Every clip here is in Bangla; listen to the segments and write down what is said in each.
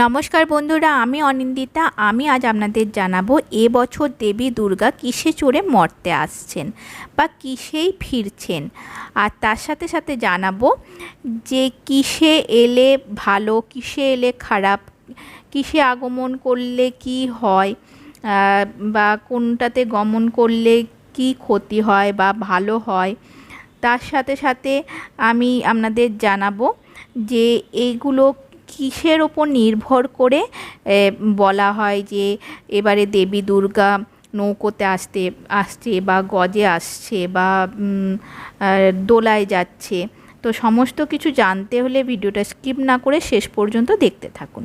নমস্কার বন্ধুরা, আমি অনিন্দিতা। আমি আজ আপনাদের জানাব এবছর দেবী দুর্গা কিসে চড়ে মর্তে আসছেন বা কিসেই ফিরছেন? আর তার সাথে সাথে জানাব যে কিসে এলে ভালো, কিসে এলে খারাপ, কিসে আগমন করলে কি হয় বা কোনটাতে গমন করলে কি ক্ষতি হয় বা ভালো হয়। তার সাথে সাথে আমি আপনাদের জানাব যে এইগুলো কিসের ওপর নির্ভর করে বলা হয় যে এবারে দেবী দুর্গা নৌকোতে আসতে, আসছে বা গজে আসছে বা দোলায় যাচ্ছে। তো সমস্ত কিছু জানতে হলে ভিডিওটা স্কিপ না করে শেষ পর্যন্ত দেখতে থাকুন।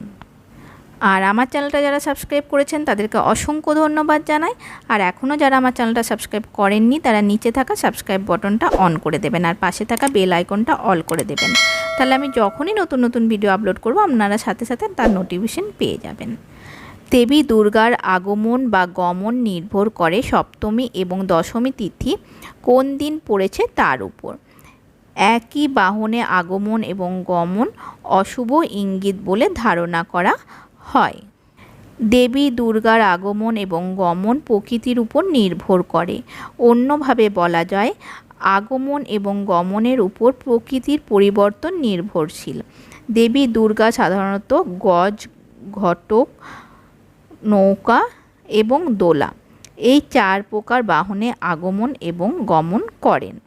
আর আমার চ্যানেলটা যারা সাবস্ক্রাইব করেছেন, তাদেরকে অসংখ্য ধন্যবাদ জানাই। আর এখনও যারা আমার চ্যানেলটা সাবস্ক্রাইব করেননি, তারা নিচে থাকা সাবস্ক্রাইব বটনটা অন করে দেবেন আর পাশে থাকা বেল আইকনটা অল করে দেবেন। তাহলে আমি যখনই নতুন নতুন ভিডিও আপলোড করব, আপনারা সাথে সাথে তার নোটিফিকেশন পেয়ে যাবেন। দেবী দুর্গার আগমন বা গমন নির্ভর করে সপ্তমী এবং দশমী তিথি কোন দিন পড়েছে তার উপর। একই বাহনে আগমন এবং গমন অশুভ ইঙ্গিত বলে ধারণা করা হয়। দেবী দুর্গার আগমন এবং গমন প্রকৃতির উপর নির্ভর করে। অন্যভাবে বলা যায় আগমন এবং গমনের উপর প্রকৃতির পরিবর্তন নির্ভরশীল। দেবী দুর্গা সাধারণত গজ, ঘটক, নৌকা এবং দোলা এই চার প্রকার বাহনে আগমন এবং গমন করেন।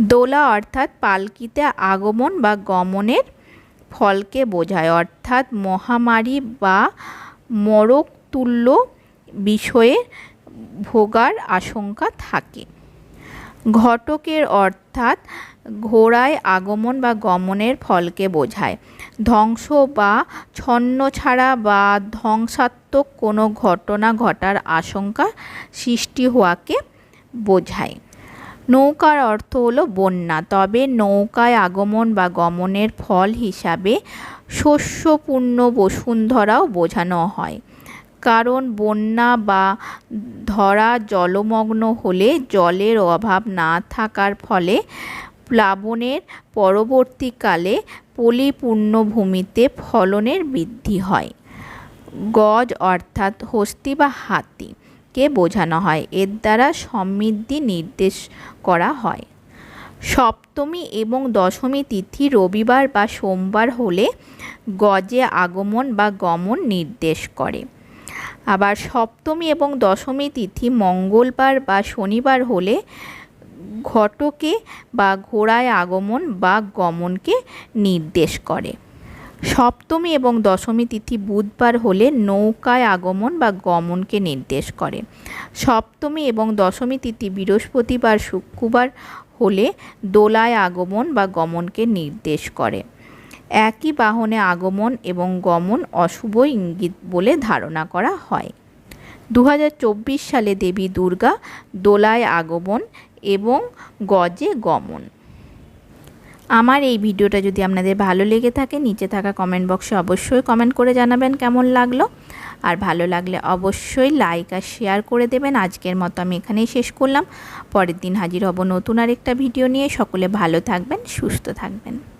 দোলা অর্থাৎ পালকিতে আগমন বা গমনের ফলকে বোঝায়, অর্থাৎ মহামারী বা মরক তুল্য বিষয়ে ভোগার আশঙ্কা থাকে। ঘটকের অর্থাৎ ঘোড়ায় আগমন বা গমনের ফলকে বোঝায়। ধ্বংস বা ছন্ন ছাড়া বা ধ্বংসাত্মক কোনো ঘটনা ঘটার আশঙ্কা সৃষ্টি হওয়াকে বোঝায়। নৌকার অর্থ হলো বন্যা। তবে নৌকায় আগমন বা গমনের ফল হিসাবে শস্যপূর্ণ বসুন্ধরাও বোঝানো হয়। কারণ বন্যা বা ধরা জলমগ্ন হলে জলের অভাব না থাকার ফলে প্লাবনের পরবর্তীকালে পলিপূর্ণ ভূমিতে ফলনের বৃদ্ধি হয়। গজ অর্থাৎ হস্তি বা হাতি কে বোঝানো হয়। এর দ্বারা সমৃদ্ধি নির্দেশ করা হয়। সপ্তমী এবং দশমী তিথি রবিবার বা সোমবার হলে গজে আগমন বা গমন নির্দেশ করে। আবার সপ্তমী এবং দশমী তিথি মঙ্গলবার বা শনিবার হলে ঘটকে বা ঘোড়ায় আগমন বা গমনকে নির্দেশ করে। সপ্তমী এবং দশমী তিথি বুধবার হলে নৌকায় আগমন বা গমনকে নির্দেশ করে। সপ্তমী এবং দশমী তিথি বৃহস্পতিবার, শুক্রবার হলে দোলায় আগমন বা গমনকে নির্দেশ করে। একই বাহনে আগমন এবং গমন অশুভ ইঙ্গিত বলে ধারণা করা হয়। দু হাজার চব্বিশ সালে দেবী দুর্গা দোলায় আগমন এবং গজে গমন। আমার এই ভিডিওটা যদি আপনাদের ভালো লেগে থাকে, নিচে থাকা কমেন্ট বক্সে অবশ্যই কমেন্ট করে জানাবেন কেমন লাগল। আর ভালো লাগলে অবশ্যই লাইক আর শেয়ার করে দেবেন। আজকের মতো আমি এখানেই শেষ করলাম। পরের দিন হাজির হব নতুন আরেকটা ভিডিও নিয়ে। সকলে ভালো থাকবেন, সুস্থ থাকবেন।